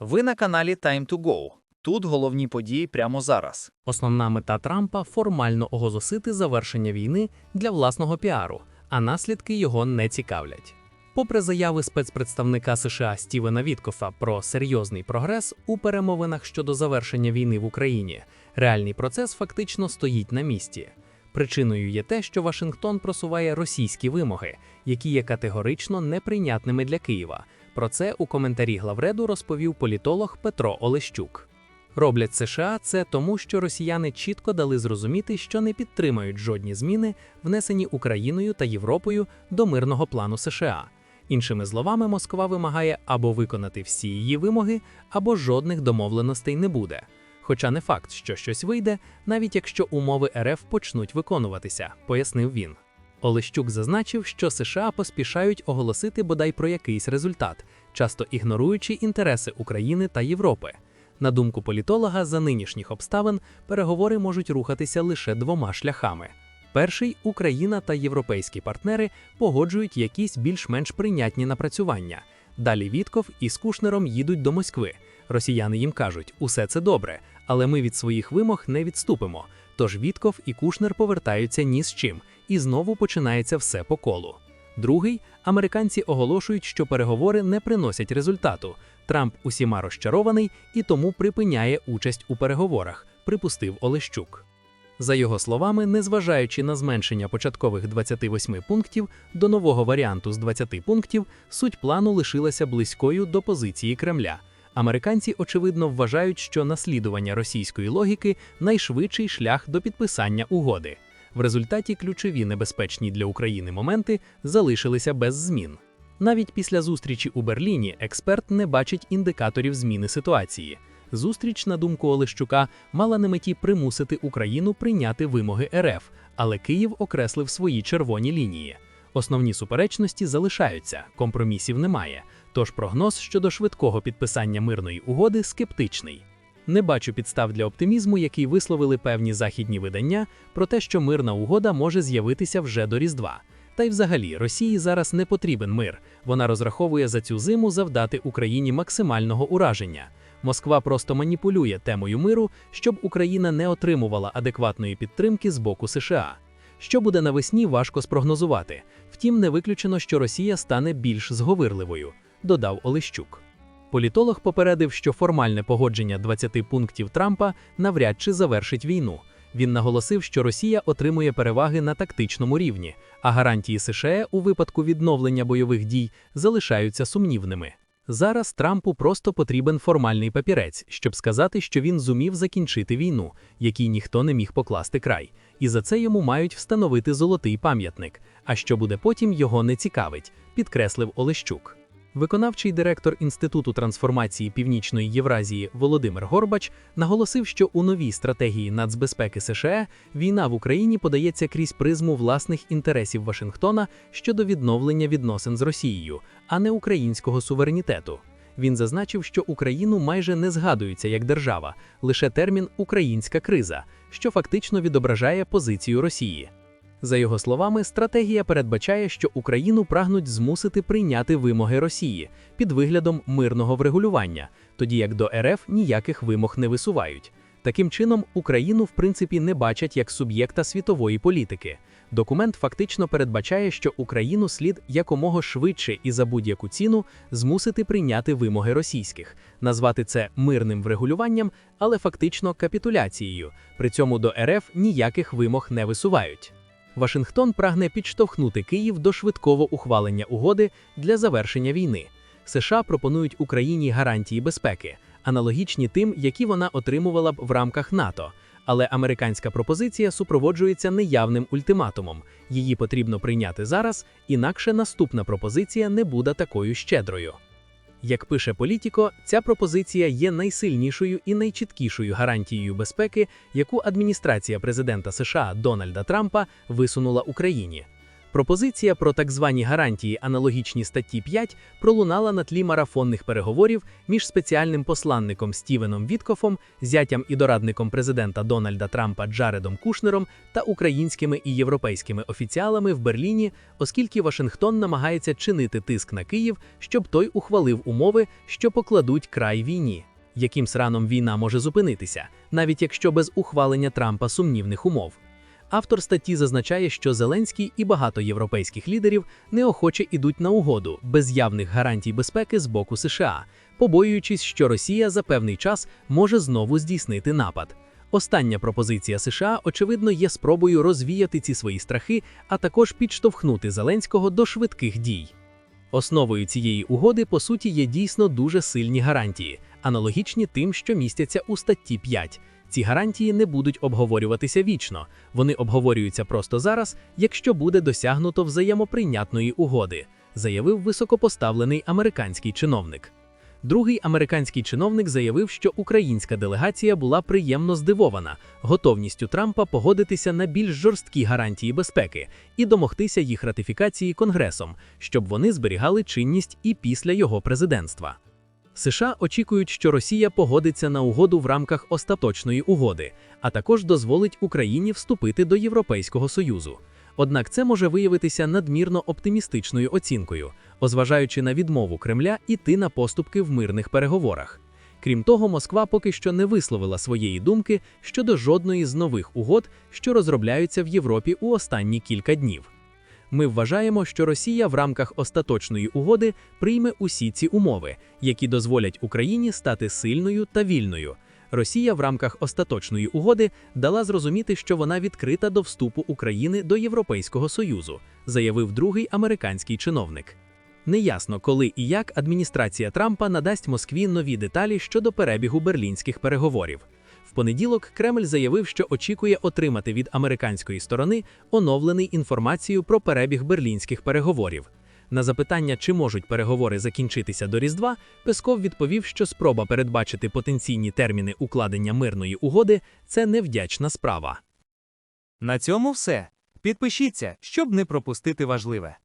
Ви на каналі Time to Go. Тут головні події прямо зараз. Основна мета Трампа формально оголосити завершення війни для власного піару, а наслідки його не цікавлять. Попри заяви спецпредставника США Стівена Віткофа про серйозний прогрес у перемовинах щодо завершення війни в Україні, реальний процес фактично стоїть на місці. Причиною є те, що Вашингтон просуває російські вимоги, які є категорично неприйнятними для Києва. Про це у коментарі главреду розповів політолог Петро Олещук. Роблять США це тому, що росіяни чітко дали зрозуміти, що не підтримають жодні зміни, внесені Україною та Європою до мирного плану США. Іншими словами, Москва вимагає або виконати всі її вимоги, або жодних домовленостей не буде. Хоча не факт, що щось вийде, навіть якщо умови РФ почнуть виконуватися, пояснив він. Олещук зазначив, що США поспішають оголосити бодай про якийсь результат, часто ігноруючи інтереси України та Європи. На думку політолога, за нинішніх обставин переговори можуть рухатися лише двома шляхами. Перший Україна та європейські партнери погоджують якісь більш-менш прийнятні напрацювання. Далі Вітков із Кушнером їдуть до Москви. Росіяни їм кажуть, усе це добре, але ми від своїх вимог не відступимо. Тож Вітков і Кушнер повертаються ні з чим, і знову починається все по колу. Другий американці оголошують, що переговори не приносять результату. Трамп усіма розчарований і тому припиняє участь у переговорах, припустив Олещук. За його словами, незважаючи на зменшення початкових 28 пунктів до нового варіанту з 20 пунктів, суть плану лишилася близькою до позиції Кремля. Американці, очевидно, вважають, що наслідування російської логіки найшвидший шлях до підписання угоди. В результаті ключові небезпечні для України моменти залишилися без змін. Навіть після зустрічі у Берліні експерт не бачить індикаторів зміни ситуації. Зустріч, на думку Олещука, мала на меті примусити Україну прийняти вимоги РФ, але Київ окреслив свої червоні лінії. Основні суперечності залишаються, компромісів немає. Тож прогноз щодо швидкого підписання мирної угоди скептичний. Не бачу підстав для оптимізму, який висловили певні західні видання, про те, що мирна угода може з'явитися вже до Різдва. Та й взагалі Росії зараз не потрібен мир. Вона розраховує за цю зиму завдати Україні максимального ураження. Москва просто маніпулює темою миру, щоб Україна не отримувала адекватної підтримки з боку США. Що буде навесні, важко спрогнозувати. Втім, не виключено, що Росія стане більш зговирливою, додав Олещук. Політолог попередив, що формальне погодження 20 пунктів Трампа навряд чи завершить війну. Він наголосив, що Росія отримує переваги на тактичному рівні, а гарантії США у випадку відновлення бойових дій залишаються сумнівними. Зараз Трампу просто потрібен формальний папірець, щоб сказати, що він зумів закінчити війну, якій ніхто не міг покласти край, і за це йому мають встановити золотий пам'ятник. А що буде потім, його не цікавить, підкреслив Олещук. Виконавчий директор Інституту трансформації Північної Євразії Володимир Горбач наголосив, що у новій стратегії нацбезпеки США війна в Україні подається крізь призму власних інтересів Вашингтона щодо відновлення відносин з Росією, а не українського суверенітету. Він зазначив, що Україну майже не згадується як держава, лише термін українська криза, що фактично відображає позицію Росії. За його словами, стратегія передбачає, що Україну прагнуть змусити прийняти вимоги Росії під виглядом мирного врегулювання, тоді як до РФ ніяких вимог не висувають. Таким чином, Україну в принципі не бачать як суб'єкта світової політики. Документ фактично передбачає, що Україну слід якомога швидше і за будь-яку ціну змусити прийняти вимоги російських, назвати це мирним врегулюванням, але фактично капітуляцією. При цьому до РФ ніяких вимог не висувають. Вашингтон прагне підштовхнути Київ до швидкого ухвалення угоди для завершення війни. США пропонують Україні гарантії безпеки, аналогічні тим, які вона отримувала б в рамках НАТО. Але американська пропозиція супроводжується неявним ультиматумом. Її потрібно прийняти зараз, інакше наступна пропозиція не буде такою щедрою. Як пише Політіко, ця пропозиція є найсильнішою і найчіткішою гарантією безпеки, яку адміністрація президента США Дональда Трампа висунула Україні. Пропозиція про так звані гарантії, аналогічні статті 5, пролунала на тлі марафонних переговорів між спеціальним посланником Стівеном Віткофом, зятям і дорадником президента Дональда Трампа Джаредом Кушнером та українськими і європейськими офіціалами в Берліні, оскільки Вашингтон намагається чинити тиск на Київ, щоб той ухвалив умови, що покладуть край війні. Яким сраном війна може зупинитися, навіть якщо без ухвалення Трампа сумнівних умов. Автор статті зазначає, що Зеленський і багато європейських лідерів неохоче ідуть на угоду без явних гарантій безпеки з боку США, побоюючись, що Росія за певний час може знову здійснити напад. Остання пропозиція США, очевидно, є спробою розвіяти ці свої страхи, а також підштовхнути Зеленського до швидких дій. Основою цієї угоди, по суті, є дійсно дуже сильні гарантії, аналогічні тим, що містяться у статті 5. Ці гарантії не будуть обговорюватися вічно, вони обговорюються просто зараз, якщо буде досягнуто взаємоприйнятної угоди, заявив високопоставлений американський чиновник. Другий американський чиновник заявив, що українська делегація була приємно здивована готовністю Трампа погодитися на більш жорсткі гарантії безпеки і домогтися їх ратифікації Конгресом, щоб вони зберігали чинність і після його президентства. США очікують, що Росія погодиться на угоду в рамках остаточної угоди, а також дозволить Україні вступити до Європейського Союзу. Однак це може виявитися надмірно оптимістичною оцінкою, озважаючи на відмову Кремля іти на поступки в мирних переговорах. Крім того, Москва поки що не висловила своєї думки щодо жодної з нових угод, що розробляються в Європі у останні кілька днів. Ми вважаємо, що Росія в рамках остаточної угоди прийме усі ці умови, які дозволять Україні стати сильною та вільною. Росія в рамках остаточної угоди дала зрозуміти, що вона відкрита до вступу України до Європейського Союзу, заявив другий американський чиновник. Неясно, коли і як адміністрація Трампа надасть Москві нові деталі щодо перебігу берлінських переговорів. В понеділок Кремль заявив, що очікує отримати від американської сторони оновлений інформацію про перебіг берлінських переговорів. На запитання, чи можуть переговори закінчитися до Різдва, Песков відповів, що спроба передбачити потенційні терміни укладення мирної угоди це невдячна справа. На цьому все. Підпишіться, щоб не пропустити важливе.